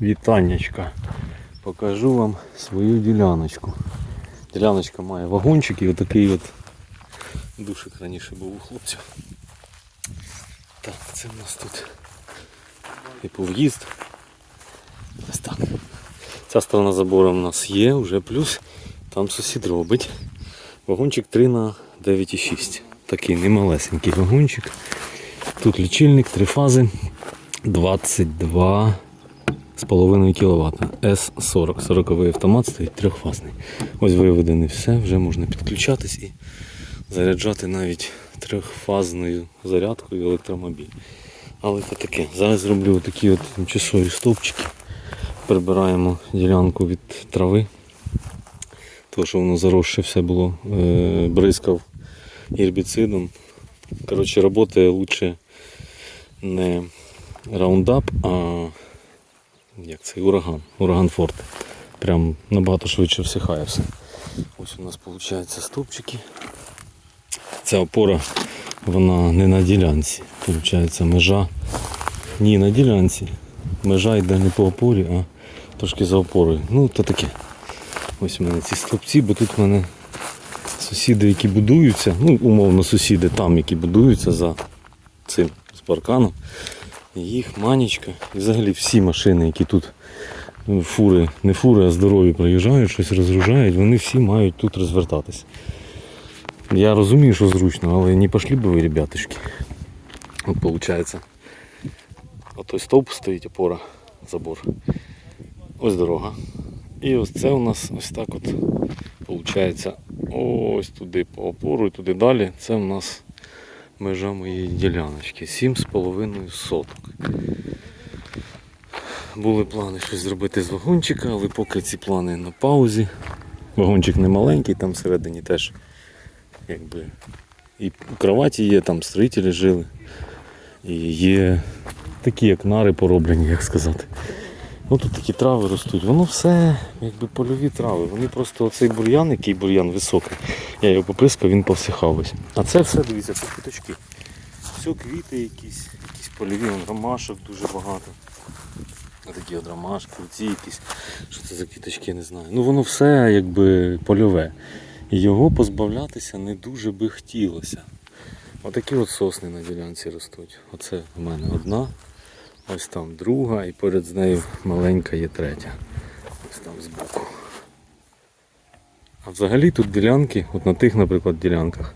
Вітаннячка. Покажу вам свою діляночку. Діляночка має вагончик і отакий от душик раніше був у хлопців. Так, це в нас тут типу в'їзд. Ось так. Ця сторона забору у нас є, вже плюс. Там сусід робить. Вагончик 3 на 9,6. Такий немалесенький вагончик. Тут лічильник, три фази. 22 з половиною кВт. С40. 40 автомат стоїть трьохфазний. Ось виведене все, вже можна підключатись і заряджати навіть трьохфазною зарядкою електромобіль. Але це таке. Зараз зроблю такі от тимчасові стовпчики. Прибираємо ділянку від трави. Тому що воно заросше все було. Е, бризкав гербіцидом. Коротше, працює лучше не раундап, а як це ураган. Ураган форте. Прям набагато швидше всихає все. Ось у нас виходить стовпчики. Ця опора вона не на ділянці. Получається межа ні на ділянці. Межа йде не по опорі, а трошки за опорою. Ну, то таке. Ось у мене ці стовпці, бо тут в мене сусіди, які будуються, ну, умовно сусіди там, які будуються за цим з парканом. Їх манічка. І взагалі всі машини, які тут ну, фури, не фури, а здорові проїжджають, щось розгружають, вони всі мають тут розвертатись. Я розумію, що зручно, але не пошли би ви, ребятушки. От виходить. Отой стовп стоїть опора, забор. Ось дорога. І ось це у нас ось так от виходить ось туди по опору і туди далі. Це у нас межа моєї діляночки. 7,5 соток. Були плани щось зробити з вагончика, але поки ці плани на паузі. Вагончик не маленький, там всередині теж якби і кроваті є, там строїтелі жили. І є такі, як нари пороблені, як сказати. Ну тут такі трави ростуть. Воно все якби польові трави. Вони просто оцей бур'ян, який бур'ян високий, я його поприскав, він повсихав весь. А це все, дивіться, це квіточки. Все квіти якісь, якісь польові, вон, ромашок дуже багато. Такі от ромашки, ці якісь, що це за квіточки, не знаю. Ну воно все якби польове. І його позбавлятися не дуже би хотілося. Отакі от сосни на ділянці ростуть. Оце в мене одна, ось там друга і поряд з нею маленька є третя. Ось там збоку. А взагалі тут ділянки, от на тих, наприклад, ділянках,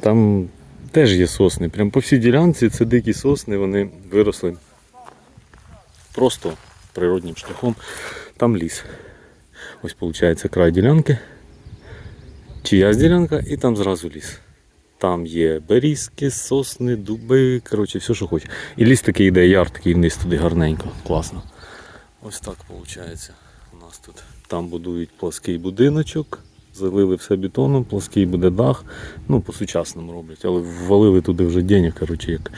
там теж є сосни. Прям по всій ділянці це дикі сосни, вони виросли просто природнім шляхом. Там ліс. Ось виходить край ділянки. Чиясь ділянка і там зразу ліс. Там є берізки, сосни, дуби, коротше, все, що хоче. І ліс такий йде, яр такий вниз туди гарненько, класно. Ось так виходить. У нас тут там будують плоский будиночок, залили все бетоном, плоский буде дах. Ну, по-сучасному роблять, але ввалили туди вже денег, коротше, як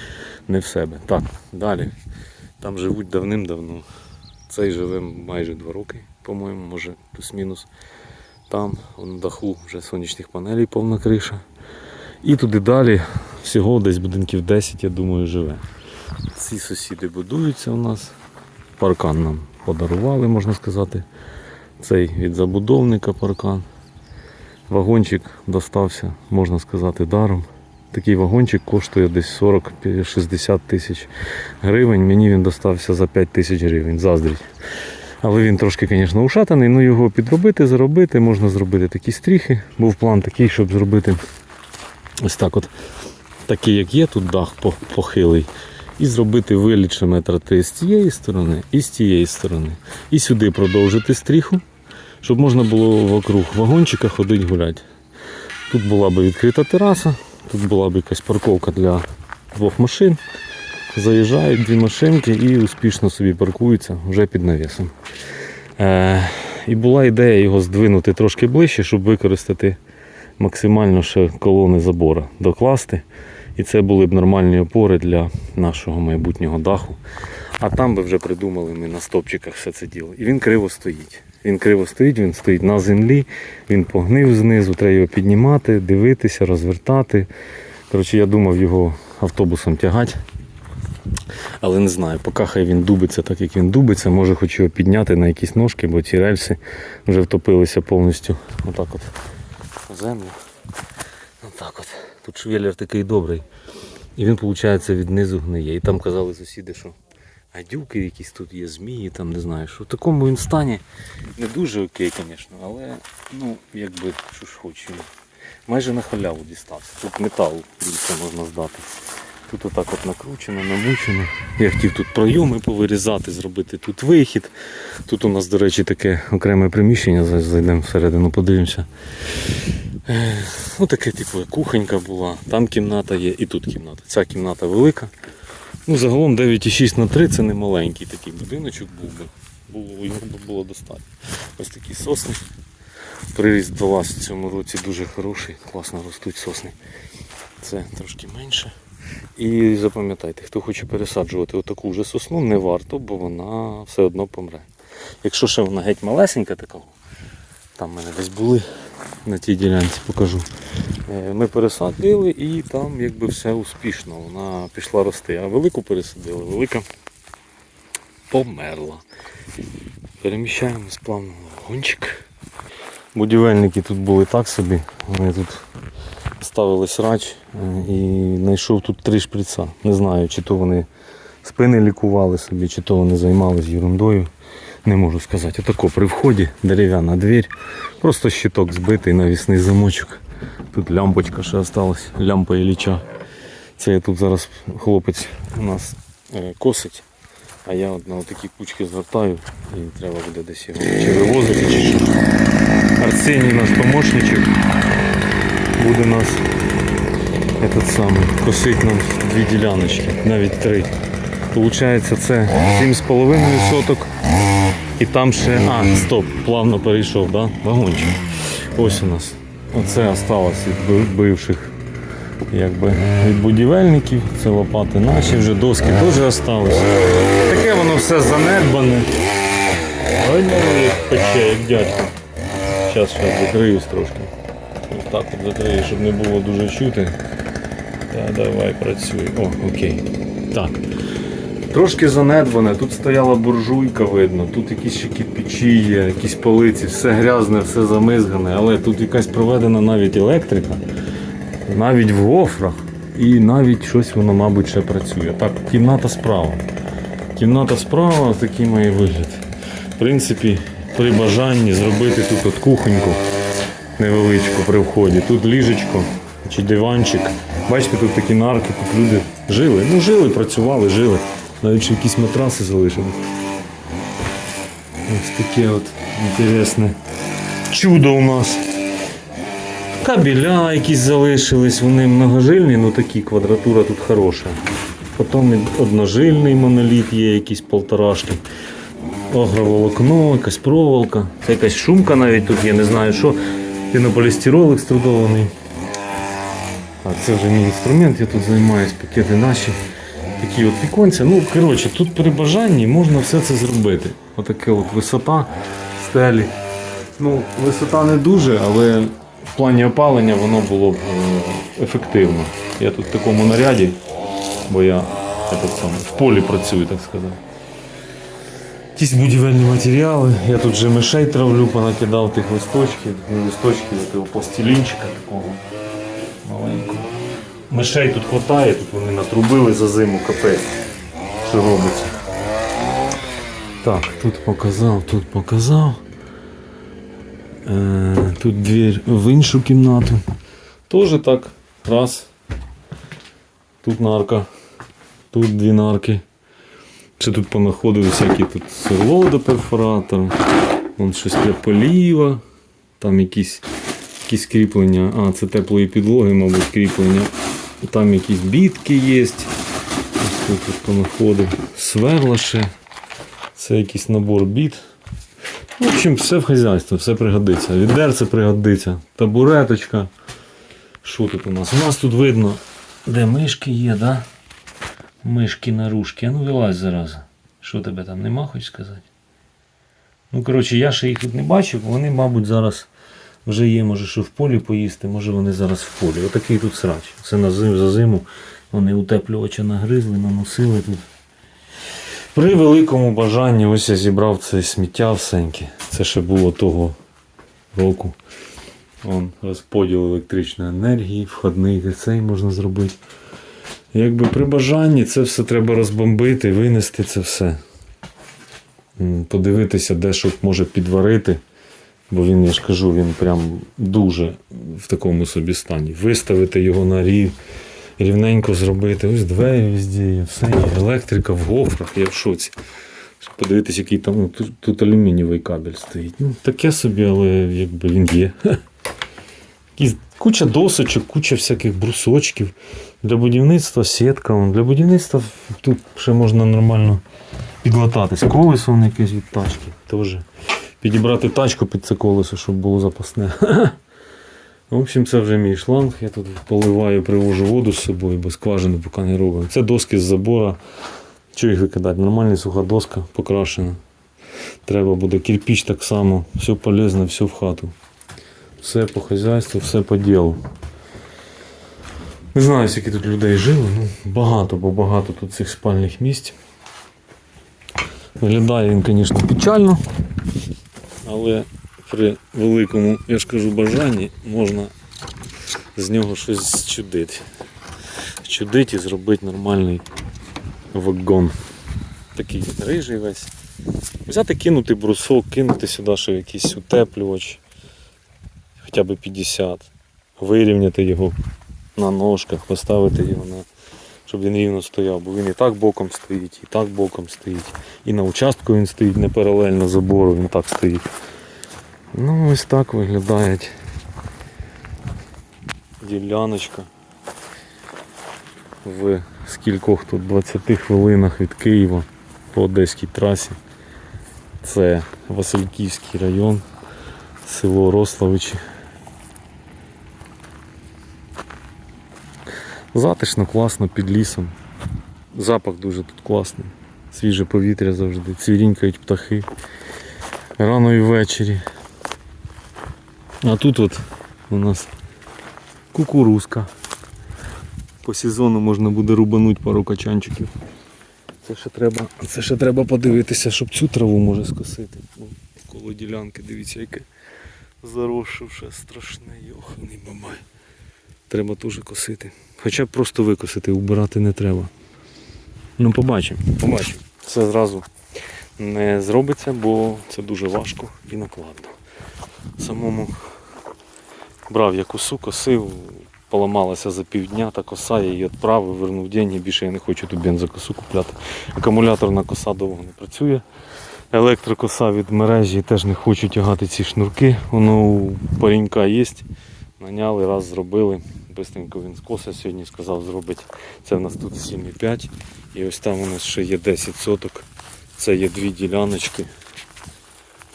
не в себе. Так, далі. Там живуть давним-давно. Цей живе майже два роки, по-моєму, може плюс-мінус. Там на даху вже сонячних панелей повна криша. І туди далі всього десь будинків 10, я думаю, живе. Ці сусіди будуються у нас. Паркан нам подарували, можна сказати. Цей від забудовника паркан. Вагончик достався, можна сказати, даром. Такий вагончик коштує десь 40-60 тисяч гривень. Мені він достався за 5 тисяч гривень. Заздріть. Але він трошки, звісно, ушатаний, ну його підробити, заробити, можна зробити такі стріхи. Був план такий, щоб зробити ось так от, такий, як є, тут дах похилий. І зробити виліт метра три з цієї сторони і з тієї сторони. І сюди продовжити стріху, щоб можна було вокруг вагончика ходити гуляти. Тут була би відкрита тераса, тут була б якась парковка для двох машин. Заїжджають дві машинки і успішно собі паркуються вже під навісом. Е, і була ідея його здвинути трошки ближче, щоб використати максимально ще колони забора, докласти. І це були б нормальні опори для нашого майбутнього даху. А там би вже придумали ми на стопчиках все це діло. І він криво стоїть. Він криво стоїть, він стоїть на землі, він погнив знизу, треба його піднімати, дивитися, розвертати. Коротше, я думав його автобусом тягати. Але не знаю, поки хай він дубиться так, як він дубиться, може хоч його підняти на якісь ножки, бо ці рельси вже втопилися повністю. Отак от в землю. Отак от. Тут швеллер такий добрий. І він, виходить, від низу гниє. І там казали сусіди, що гадюки якісь тут є, змії, там не знаю, що в такому він стані не дуже окей, звісно, але ну, якби що ж хочу. Майже на халяву дістався. Тут метал більше можна здати. Тут отак от накручено, намучено. Я хотів тут пройоми повирізати, зробити тут вихід. Тут у нас, до речі, таке окреме приміщення, зараз зайдемо всередину, подивимося. Ну, таке, типу, кухонька була, там кімната є і тут кімната. Ця кімната велика. Ну, загалом 9,6 на 3 це не маленький такий будиночок був би. Було, його було достатньо. Ось такі сосни. Приріст до вас в цьому році дуже хороший, класно ростуть сосни. Це трошки менше. І запам'ятайте, хто хоче пересаджувати отаку вже сосну, не варто, бо вона все одно помре. Якщо ще вона геть малесенька така, там в мене десь були на тій ділянці, покажу. Е, Ми пересадили і там якби все успішно, вона пішла рости. А велику пересадили, велика померла. Переміщаємось плавно на вагончик. Будівельники тут були так собі. Вони тут ставили срач е, і знайшов тут три шприца. Не знаю, чи то вони спини лікували собі, чи то вони займалися ерундою. Не можу сказати. Отако при вході дерев'яна двір. Просто щиток збитий, навісний замочок. Тут лямпочка ще осталась, лямпа Ілліча. Це я тут зараз хлопець у нас е, косить, а я от на такі кучки звертаю і треба буде десь його чи вивозити, чи що. Арсеній наш помощничок буде нас этот самий, косить нам дві діляночки, навіть три. Получається це 7,5 соток. І там ще. А, стоп, плавно перейшов, да? Вагончик. Ось у нас. Оце осталось від бивших якби, від будівельників. Це лопати наші, вже доски теж осталось. Таке воно все занедбане. Ой, ну, як пече, як дядько. Зараз зараз закриюсь трошки. Ось так от закрию, щоб не було дуже чути. Та давай працюй. О, окей. Так. Трошки занедбане, тут стояла буржуйка, видно, тут якісь ще кирпичі є, якісь полиці, все грязне, все замизгане, але тут якась проведена навіть електрика, навіть в гофрах, і навіть щось воно, мабуть, ще працює. Так, кімната справа. Кімната справа, такий має вигляд. В принципі, при бажанні зробити тут от кухоньку невеличку при вході. Тут ліжечко чи диванчик. Бачите, тут такі нарки, тут люди жили. Ну, жили, працювали, жили. Навіть ще якісь матраси залишились. Ось таке от інтересне чудо у нас. Кабеля якісь залишились, вони многожильні, ну такі квадратура тут хороша. Потім одножильний моноліт є, якісь полторашки. Агроволокно, якась проволока. Це якась шумка навіть тут є, не знаю що. Пінополістирол екструдований. А це вже мій інструмент, я тут займаюсь, пакети наші. Такі от віконця. Ну, коротше, тут при бажанні можна все це зробити. Отаке от висота стелі. Ну, висота не дуже, але в плані опалення воно було б е, ефективно. Я тут в такому наряді, бо я этот сам, в полі працюю, так сказати. Якісь будівельні матеріали. Я тут вже мишей травлю, понакидав тих листочків, не листочків, а пластилінчика такого маленького. Мишей тут хватає, тут вони натрубили за зиму капець. Що робиться? Так, тут показав, тут показав. Е, тут двір в іншу кімнату. Тоже так. Раз. Тут нарка. Тут дві нарки. Ще тут понаходили всякі тут сверло до перфоратора. Вон щось для поліва. Там якісь, якісь кріплення. А, це теплої підлоги, мабуть, кріплення. Там якісь бітки є. Ось тут понаходив. Сверла ще. Це якийсь набор біт. В общем, все в хазяйстві, все пригодиться. Відерце пригодиться, табуреточка. Що тут у нас? У нас тут видно, де мишки є, да? Мишки наружки. А ну вилазь зараза. Що тебе там нема, хоч сказати? Ну, коротше, я ще їх тут не бачив, вони, мабуть, зараз Вже є, може, що в полі поїсти, може вони зараз в полі. Отакий тут срач. Це на зим, за зиму. Вони утеплювача нагризли, наносили тут. При великому бажанні ось я зібрав це сміття всеньке. Це ще було того року. Вон, розподіл електричної енергії, входний цей можна зробити. Якби при бажанні це все треба розбомбити, винести це все. Подивитися, де що може підварити. Бо він, я ж кажу, він прям дуже в такому собі стані. Виставити його на рів, рівненько зробити. Ось двері везде, все є. Електрика в гофрах, я в шоці. Щоб Подивитись, який там ну, тут, тут алюмінієвий кабель стоїть. Ну, таке собі, але якби він є. Куча досочок, куча всяких брусочків. Для будівництва сітка. Для будівництва тут ще можна нормально підлататись. Колесо якесь від тачки. Теж. Підібрати тачку під це колесо, щоб було запасне. В общем, це вже мій шланг. Я тут поливаю, привожу воду з собою, бо скважину поки не робимо. Це доски з забора. Що їх викидати? Нормальна суха доска покрашена. Треба буде кирпич так само, все полезно, все в хату. Все по хазяйству, все по ділу. Не знаю, скільки тут людей жило, ну багато, бо багато тут цих спальних місць. Виглядає він, звісно, печально, але при великому, я ж кажу, бажанні можна з нього щось чудити. Чудити і зробити нормальний вагон. Такий рижий весь. Взяти, кинути брусок, кинути сюди ще якийсь утеплювач, хоча б 50, вирівняти його на ножках, поставити його на. Щоб він рівно стояв, бо він і так боком стоїть, і так боком стоїть. І на участку він стоїть не паралельно забору, він так стоїть. Ну ось так виглядає діляночка в скількох тут 20 хвилинах від Києва по Одеській трасі. Це Васильківський район, село Рославичі. Затишно, класно під лісом. Запах дуже тут класний. Свіже повітря завжди, цвірінькають птахи. Рано і ввечері. А тут от у нас кукурузка. По сезону можна буде рубануть пару качанчиків. Це ще треба, це ще треба подивитися, щоб цю траву може скосити. Коло ділянки, дивіться, яке заросшивше, страшне, йоханий бабай. Треба теж косити. Хоча б просто викосити, убирати не треба. Ну побачимо, побачимо. Це зразу не зробиться, бо це дуже важко і накладно. Самому брав я косу, косив, поламалася за півдня, та коса, я її відправив, вернув деньги, більше я не хочу ту бензокосу купляти. Акумуляторна коса довго не працює. Електрокоса від мережі теж не хочу тягати ці шнурки. Воно у паренька є. Наняли, раз зробили. Бистренько він скоса сьогодні сказав зробити. Це в нас тут 7,5. І ось там у нас ще є 10 соток. Це є дві діляночки.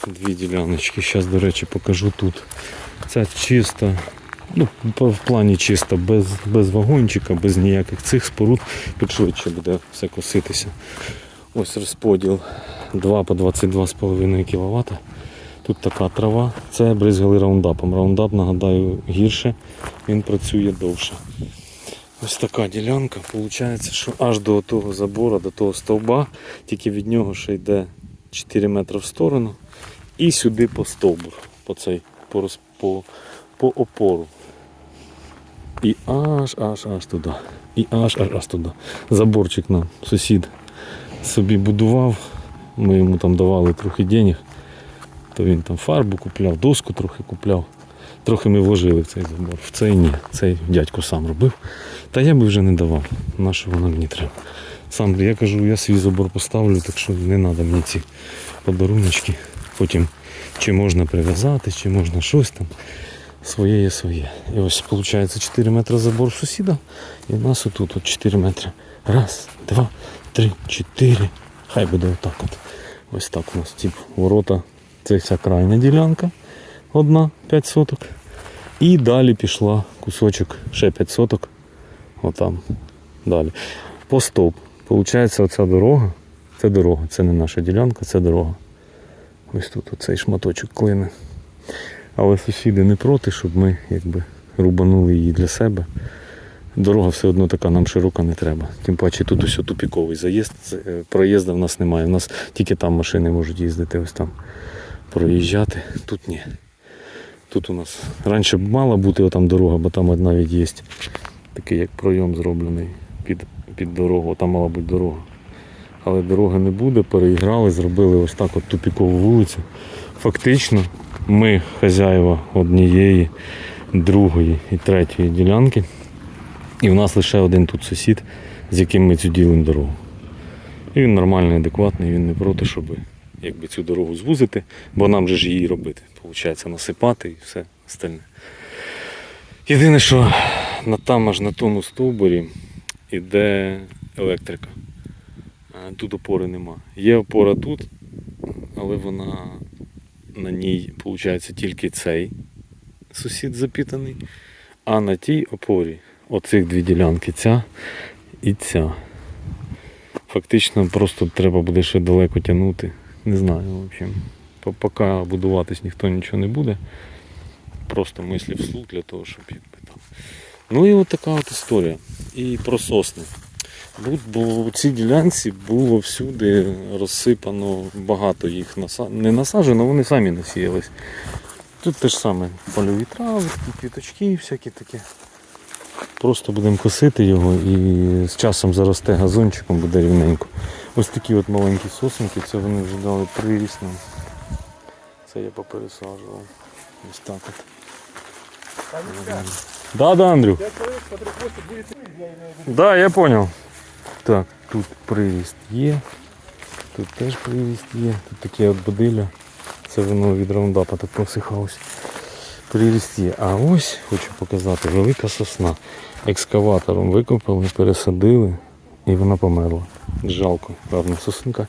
Дві діляночки. Зараз, до речі, покажу тут. Це чисто, ну, в плані чисто, без, без вагончика, без ніяких цих споруд. Тут швидше буде все коситися. Ось розподіл 2 по 22,5 кВт. Тут така трава. Це бризгали раундапом. Раундап, нагадаю, гірше, він працює довше. Ось така ділянка. Виходить, що аж до того забору, до того стовба, тільки від нього ще йде 4 метри в сторону. І сюди по стовбур, по цей, по, по, по опору. І аж аж аж туди. І аж аж аж туди. Заборчик нам сусід собі будував. Ми йому там давали трохи денег. То він там фарбу купляв, доску трохи купляв. Трохи ми вложили в цей забор. В цей ні. Цей дядько сам робив. Та я би вже не давав. На що воно мені треба. Сам я кажу, я свій забор поставлю, так що не треба мені ці подаруночки. Потім чи можна прив'язати, чи можна щось там. Своє є своє. І ось виходить 4 метри забор сусіда. І в нас отут от 4 метри. Раз, два, три, чотири. Хай буде отак от. Ось так у нас тип ворота. Це вся крайня ділянка. Одна 5 соток. І далі пішла кусочок ще 5 соток. Отам. Далі. По стоп. Получається оця дорога. Це дорога. Це не наша ділянка, це дорога. Ось тут оцей шматочок клини. Але сусіди не проти, щоб ми якби рубанули її для себе. Дорога все одно така нам широка не треба. Тим паче тут ось тупіковий заїзд. Е, Проїзду в нас немає. У нас тільки там машини можуть їздити, ось там проїжджати. Тут ні. Тут у нас раніше мала бути отам дорога, бо там навіть є такий як пройом зроблений під, під дорогу. Там мала бути дорога. Але дороги не буде, переіграли, зробили ось так от тупікову вулицю. Фактично, ми хазяїва однієї, другої і третьої ділянки. І в нас лише один тут сусід, з яким ми цю ділимо дорогу. І він нормальний, адекватний, він не проти, щоб якби, цю дорогу звузити, бо нам же ж її робити. Получається насипати і все остальне. Єдине, що там аж на тому стовбурі іде електрика. Тут опори нема. Є опора тут, але вона на ній, виходить, тільки цей сусід запітаний. А на тій опорі оцих дві ділянки, ця і ця. Фактично просто треба буде ще далеко тягнути. Не знаю, в общем. По- Поки будуватись ніхто нічого не буде. Просто мислі вслух для того, щоб там. Ну і от така от історія. І про сосни. Бо у цій ділянці було всюди розсипано багато їх наса... не насаджено, вони самі насіялись. Тут те ж саме польові трави, квіточки, всякі такі. Просто будемо косити його і з часом заросте газончиком, буде рівненько. Ось такі от маленькі сосенки, це вони вже дали приріст нам. Це я попересаджував. Ось так от. Да, да, Андрю. Да, я понял. Так, тут приріст є. Тут теж приріст є. Тут такі от будилля. Це воно від раундапа так посихалось. Приріст є. А ось хочу показати велика сосна. Екскаватором викопали, пересадили і вона померла. Жалко, гарна сосенка.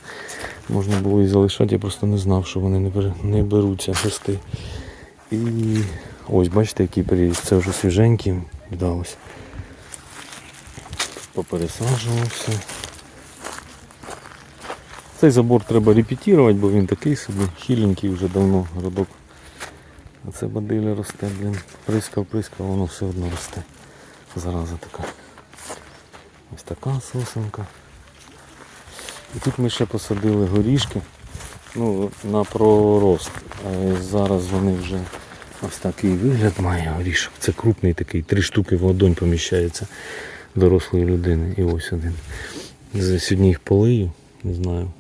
Можна було і залишати, я просто не знав, що вони не, беруться рости. І ось бачите, який приріст. Це вже свіженький вдалося. Попересаджувався. Цей забор треба репетувати, бо він такий собі хіленький вже давно городок. А це бадиля росте, блін. Прискав, прискав, воно все одно росте. Зараза така. Ось така сосенка. І тут ми ще посадили горішки ну, на пророст. А зараз вони вже ось такий вигляд має горішок. Це крупний такий, три штуки в ладонь поміщається дорослої людини. І ось один. Сьогодні їх полию, не знаю.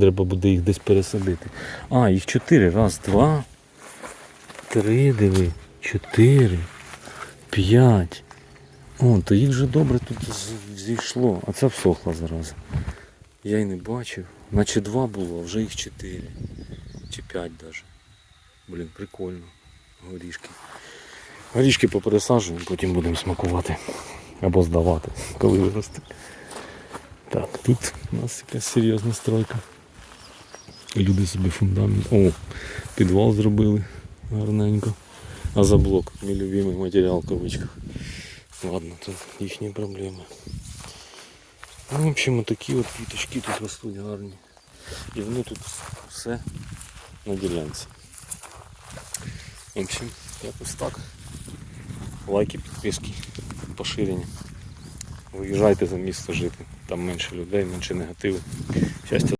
Треба буде їх десь пересадити. А, їх чотири. Раз, два, три, диви, чотири, п'ять. О, то їх вже добре тут зійшло. А це всохла зараза. Я й не бачив. Наче два було, а вже їх чотири. Чи п'ять навіть. Блін, прикольно. Горішки. Горішки попересаджуємо, потім будемо смакувати. Або здавати, коли виросте. Так, тут у нас якась серйозна стройка. Люди собі фундамент. О, підвал зробили гарненько. А за блок мій любимий матеріал в кавичках. Ладно, тут їхні проблеми. Ну, в общем, такі от квіточки тут ростуть гарні. І воно тут все на ділянці. В общем, якось так. Лайки, підписки, поширення. Виїжджайте за місто жити. Там менше людей, менше негативу. Щастя.